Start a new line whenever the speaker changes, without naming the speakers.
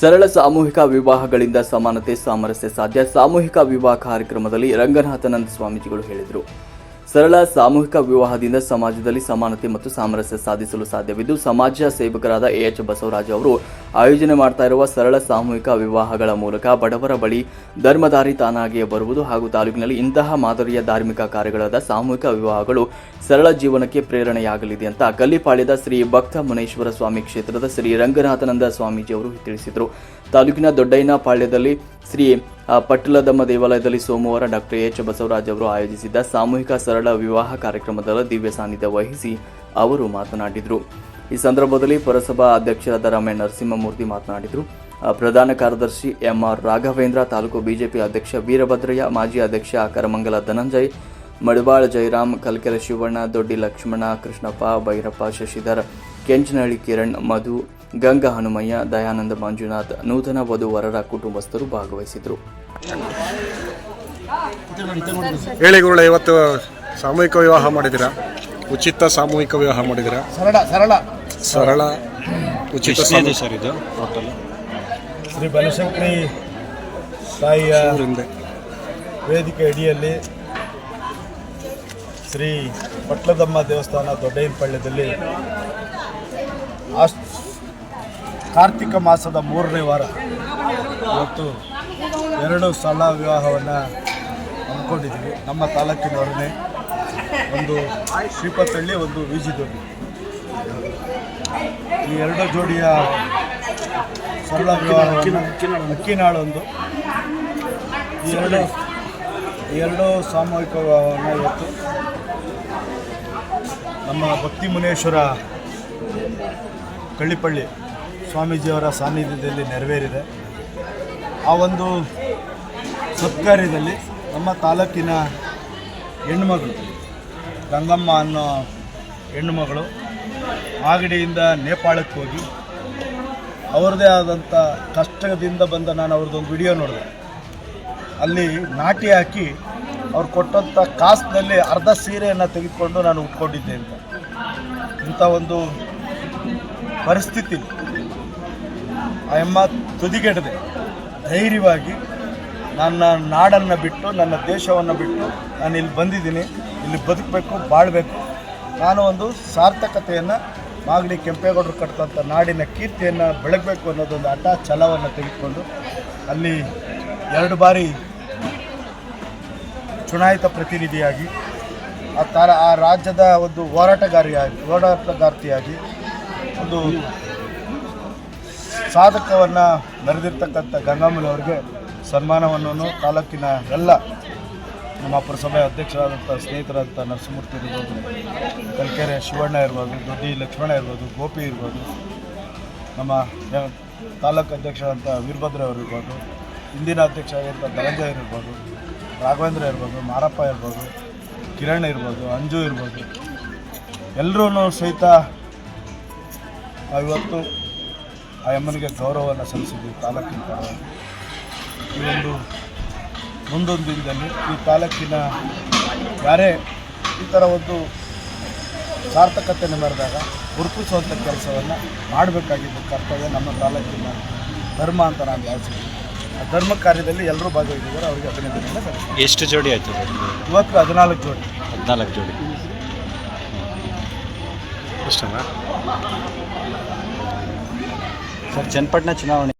ಸರಳ ಸಾಮೂಹಿಕ ವಿವಾಹಗಳಿಂದ ಸಮಾನತೆ ಸಾಮರಸ್ಯ ಸಾಧ್ಯ. ಸಾಮೂಹಿಕ ವಿವಾಹ ಕಾರ್ಯಕ್ರಮದಲ್ಲಿ ರಂಗನಾಥನಂದ ಸ್ವಾಮೀಜಿಗಳು ಹೇಳಿದರು. ಸರಳ ಸಾಮೂಹಿಕ ವಿವಾಹದಿಂದ ಸಮಾಜದಲ್ಲಿ ಸಮಾನತೆ ಮತ್ತು ಸಾಮರಸ್ಯ ಸಾಧಿಸಲು ಸಾಧ್ಯವಿದ್ದು, ಸಮಾಜ ಸೇವಕರಾದ ಎಎಚ್ ಬಸವರಾಜ್ ಅವರು ಆಯೋಜನೆ ಮಾಡ್ತಾ ಇರುವ ಸರಳ ಸಾಮೂಹಿಕ ವಿವಾಹಗಳ ಮೂಲಕ ಬಡವರ ಬಳಿ ಧರ್ಮದಾರಿ ತಾನಾಗಿಯೇ ಬರುವುದು ಹಾಗೂ ತಾಲೂಕಿನಲ್ಲಿ ಇಂತಹ ಮಾದರಿಯ ಧಾರ್ಮಿಕ ಕಾರ್ಯಗಳಾದ ಸಾಮೂಹಿಕ ವಿವಾಹಗಳು ಸರಳ ಜೀವನಕ್ಕೆ ಪ್ರೇರಣೆಯಾಗಲಿದೆ ಅಂತ ಗಲ್ಲಿಪಾಳ್ಯದ ಶ್ರೀ ಭಕ್ತ ಮುನೇಶ್ವರ ಸ್ವಾಮಿ ಕ್ಷೇತ್ರದ ಶ್ರೀ ರಂಗನಾಥನಂದ ಸ್ವಾಮೀಜಿ ಅವರು ತಿಳಿಸಿದರು. ತಾಲೂಕಿನ ದೊಡ್ಡಯ್ಯನ ಪಾಳ್ಯದಲ್ಲಿ ಶ್ರೀ ಪಟ್ಟಲದಮ್ಮ ದೇವಾಲಯದಲ್ಲಿ ಸೋಮವಾರ ಡಾಕ್ಟರ್ ಎಚ್. ಬಸವರಾಜ್ ಅವರು ಆಯೋಜಿಸಿದ್ದ ಸಾಮೂಹಿಕ ಸರಳ ವಿವಾಹ ಕಾರ್ಯಕ್ರಮದಲ್ಲಿ ದಿವ್ಯ ಸಾನ್ನಿಧ್ಯ ವಹಿಸಿ ಅವರು ಮಾತನಾಡಿದರು. ಈ ಸಂದರ್ಭದಲ್ಲಿ ಪುರಸಭಾ ಅಧ್ಯಕ್ಷರಾದ ರಮೇಶ್ ನರಸಿಂಹಮೂರ್ತಿ ಮಾತನಾಡಿದರು. ಪ್ರಧಾನ ಕಾರ್ಯದರ್ಶಿ ಎಂಆರ್ ರಾಘವೇಂದ್ರ, ತಾಲೂಕು ಬಿಜೆಪಿ ಅಧ್ಯಕ್ಷ ವೀರಭದ್ರಯ್ಯ, ಮಾಜಿ ಅಧ್ಯಕ್ಷ ಕರಮಂಗಲ ಧನಂಜಯ್, ಮಡಿವಾಳ ಜಯರಾಮ್, ಕಲ್ಕೆರೆ ಶಿವಣ್ಣ, ದೊಡ್ಡಿ ಲಕ್ಷ್ಮಣ, ಕೃಷ್ಣಪ್ಪ, ಭೈರಪ್ಪ, ಶಶಿಧರ್, ಕೆಂಚನಹಳ್ಳಿ ಕಿರಣ್, ಮಧು, ಗಂಗಾ ಹನುಮಯ್ಯ, ದಯಾನಂದ ಮಂಜುನಾಥ್, ನೂತನ ವಧುವರರ ಕುಟುಂಬಸ್ಥರು ಭಾಗವಹಿಸಿದರು
ಹೇಳಿ ಇವತ್ತು ಸಾಮೂಹಿಕ ವಿವಾಹ ಮಾಡಿದ್ದೀರಾ? ಉಚಿತ ಸಾಮೂಹಿಕ ವಿವಾಹ ಮಾಡಿದ್ದೀರಾ?
ಸರಳ ಸರಳ.
ಸರಳ ಉಚಿತ
ಸರ್ ಇದು? ಟೋಟಲ್
ಶ್ರೀ ಬನಶಂಕರಿ ತಾಯಿಯ
ಹಿಂದೆ
ವೇದಿಕೆ ಅಡಿಯಲ್ಲಿ ಶ್ರೀ ಪಟ್ಲದಮ್ಮ ದೇವಸ್ಥಾನ ದೊಡ್ಡಯ್ಯನಪಳ್ಳ್ಯದಲ್ಲಿ ಆಸ್ ಕಾರ್ತಿಕ ಮಾಸದ ಮೂರನೇ ವಾರ ಇವತ್ತು ಎರಡು ಸರಳ ವಿವಾಹವನ್ನು ಹಮ್ಮಿಕೊಂಡಿದ್ದೀವಿ. ನಮ್ಮ ತಾಲೂಕಿನವರನ್ನೇ ಒಂದು ಶ್ರೀಪತ್ತಳ್ಳಿ, ಒಂದು ವಿಜಿದೊಡ್ಡಿ ಈ ಎರಡು ಜೋಡಿಯ ಸರಳ ಅಕ್ಕಿನಾಳೊಂದು ಈ ಎರಡು ಎರಡೂ ಎರಡು ಸಾಮೂಹಿಕ ವಿವಾಹವನ್ನು ಇವತ್ತು ನಮ್ಮ ಭಕ್ತಿ ಮುನೇಶ್ವರ ಕಳ್ಳಿಪಳ್ಳಿ ಸ್ವಾಮೀಜಿಯವರ ಸಾನ್ನಿಧ್ಯದಲ್ಲಿ ನೆರವೇರಿದೆ. ಆ ಒಂದು ಸತ್ಕಾರ್ಯದಲ್ಲಿ ನಮ್ಮ ತಾಲೂಕಿನ ಹೆಣ್ಣುಮಗಳು ಗಂಗಮ್ಮ ಅನ್ನೋ ಹೆಣ್ಣುಮಗಳು ಆಗಡಿಯಿಂದ ನೇಪಾಳಕ್ಕೆ ಹೋಗಿ, ಅವ್ರದ್ದೇ ಆದಂಥ ಕಷ್ಟದಿಂದ ಬಂದ ನಾನು ಅವ್ರದ್ದೊಂದು ವಿಡಿಯೋ ನೋಡಿದೆ. ಅಲ್ಲಿ ನಾಟಿ ಹಾಕಿ ಅವ್ರು ಕೊಟ್ಟಂಥ ಕಾಸ್ನಲ್ಲಿ ಅರ್ಧ ಸೀರೆಯನ್ನು ತೆಗೆದುಕೊಂಡು ನಾನು ಉಟ್ಕೊಂಡಿದ್ದೆ ಅಂತ. ಇಂಥ ಒಂದು ಪರಿಸ್ಥಿತಿ. ಆ ಎಮ್ಮ ತುದಿಗೆಡದೆ ಧೈರ್ಯವಾಗಿ ನನ್ನ ನಾಡನ್ನು ಬಿಟ್ಟು, ನನ್ನ ದೇಶವನ್ನು ಬಿಟ್ಟು ನಾನು ಇಲ್ಲಿ ಬಂದಿದ್ದೀನಿ. ಇಲ್ಲಿ ಬದುಕಬೇಕು, ಬಾಳಬೇಕು. ನಾನು ಒಂದು ಸಾರ್ಥಕತೆಯನ್ನು ಮಾಗಡಿ ಕೆಂಪೇಗೌಡರು ಕಟ್ಟಿದಂಥ ನಾಡಿನ ಕೀರ್ತಿಯನ್ನು ಬೆಳಗಬೇಕು ಅನ್ನೋದೊಂದು ಹಠ ಛಲವನ್ನು ತೆಗೆದುಕೊಂಡು ಅಲ್ಲಿ ಎರಡು ಬಾರಿ ಚುನಾಯಿತ ಪ್ರತಿನಿಧಿಯಾಗಿ, ಆ ತಾರ, ಆ ರಾಜ್ಯದ ಒಂದು ಹೋರಾಟಗಾರಿಯಾಗಿ, ಹೋರಾಟಗಾರ್ತಿಯಾಗಿ, ಒಂದು ಸಾಧಕವನ್ನು ಮೆರೆದಿರ್ತಕ್ಕಂಥ ಗಂಗಾಮೂಲವರಿಗೆ ಸನ್ಮಾನವನ್ನು ತಾಲೂಕಿನ ಎಲ್ಲ ನಮ್ಮ ಪುರಸಭೆ ಅಧ್ಯಕ್ಷರಾದಂಥ ಸ್ನೇಹಿತರಾದಂಥ ನರಸಿಂಹಮೂರ್ತಿ ಇರ್ಬೋದು, ಕಲ್ಕೆರೆ ಶಿವಣ್ಣ ಇರ್ಬೋದು, ದೊಡ್ಡಿ ಲಕ್ಷ್ಮಣ ಇರ್ಬೋದು, ಗೋಪಿ ಇರ್ಬೋದು, ನಮ್ಮ ತಾಲೂಕು ಅಧ್ಯಕ್ಷರಾದಂಥ ವೀರಭದ್ರ ಅವರು ಇರ್ಬೋದು ಹಿಂದಿನ ಅಧ್ಯಕ್ಷ ಆಗಿರ್ತ ಧನಂಜಯ ಇರ್ಬೋದು, ರಾಘವೇಂದ್ರ ಇರ್ಬೋದು, ಮಾರಪ್ಪ ಇರ್ಬೋದು, ಕಿರಣ್ ಇರ್ಬೋದು, ಅಂಜು ಇರ್ಬೋದು ಎಲ್ಲರೂ ಸಹಿತ ಇವತ್ತು ಆ ಅಮ್ಮನಿಗೆ ಗೌರವವನ್ನು ಸಲ್ಲಿಸಿದ್ವಿ ತಾಲೂಕಿನ ಈ ಒಂದು ಮುಂದೊಂದು ದಿನದಲ್ಲಿ ಈ ತಾಲೂಕಿನ ಯಾರೇ ಈ ಥರ ಒಂದು ಸಾರ್ಥಕತೆಯನ್ನು ಮೆರೆದಾಗ ಗುರುತಿಸುವಂಥ ಕೆಲಸವನ್ನು ಮಾಡಬೇಕಾಗಿದ್ದ ಕರ್ತವ್ಯ ನಮ್ಮ ತಾಲೂಕಿನ ಧರ್ಮ ಅಂತ ನಾನು ಭಾವಿಸಿದ್ದೀನಿ ಆ ಧರ್ಮ ಕಾರ್ಯದಲ್ಲಿ ಎಲ್ಲರೂ ಭಾಗವಹಿಸಿದ್ದಾರೆ ಅವರಿಗೆ ಅಭಿನಂದನೆಯನ್ನು ಸಲ್ಲಿಸ್ತೀನಿ.
ಎಷ್ಟು ಜೋಡಿ ಆಯಿತು
ಇವತ್ತು ಹದಿನಾಲ್ಕು ಜೋಡಿ.
ಹದಿನಾಲ್ಕು ಜೋಡಿ.
ಇಷ್ಟನಾ
ಸರ್ ಚನ್ನಪಟ್ಟಣ ಚುನಾವಣೆ